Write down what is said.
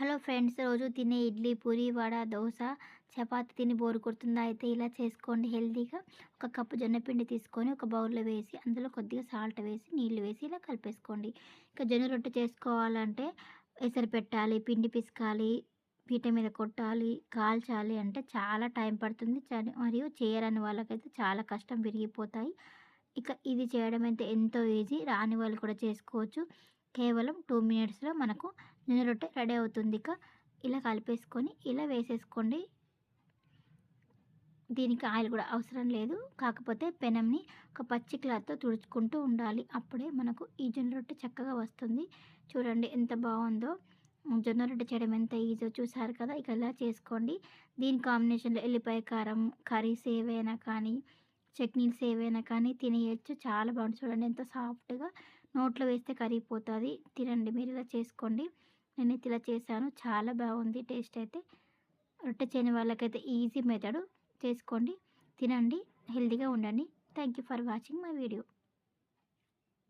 Hello friends రోజు తినే ఇడ్లీ పూరి వడ దోశ చపాతి తిని బోరు కొడుతుందా అయితే ఇలా చేసుకోండి హెల్తీగా. ఒక కప్పు జొన్నపిండి తీసుకొని ఒక బౌల్లో వేసి అందులో కొద్దిగా సాల్ట్ వేసి నీళ్ళు వేసి ఇలా కలిపేసుకోండి. ఇక జొన్న రొట్టె చేసుకోవాలంటే ఎసరు పెట్టాలి పిండి పిసకాలి పీట మీద కొట్టాలి కాల్చాలి అంటే చాలా టైం పడుతుంది. మరియు చేయరని వాళ్ళకైతే చాలా కష్టం విరిగిపోతాయి. ఇక ఇది చేయడం అయితే ఎంతో ఈజీ. రాని వాళ్ళు కూడా చేసుకోవచ్చు. కేవలం టూ మినిట్స్లో మనకు జొన్న రొట్టె రెడీ అవుతుంది ఇక. ఇలా కలిపేసుకొని ఇలా వేసేసుకోండి. దీనికి ఆయిల్ కూడా అవసరం లేదు. కాకపోతే పెనంని ఒక పచ్చి క్లాత్తో తుడుచుకుంటూ ఉండాలి. అప్పుడే మనకు ఈ జొన్న రొట్టె చక్కగా వస్తుంది. చూడండి ఎంత బాగుందో. జొన్న రొట్టె చేయడం ఎంత ఈజీ చూసారు కదా. ఇక ఇలా చేసుకోండి. దీని కాంబినేషన్లో ఎల్లిపాయ కారం కర్రీస్ ఏవైనా కానీ చట్నీస్ ఏవైనా కానీ తినేయచ్చు. చాలా బాగుంటుంది చూడండి ఎంత సాఫ్ట్గా నోట్లో వేస్తే కరిగిపోతుంది. తినండి మీరు ఇలా చేసుకోండి. నేను ఇలా చేశాను. చాలా బాగుంది. టేస్ట్ అయితే. రొట్టె చేయని వాళ్ళకైతే ఈజీ మెథడ్. చేసుకోండి తినండి హెల్తీగా ఉండండి. Thank you for watching my video.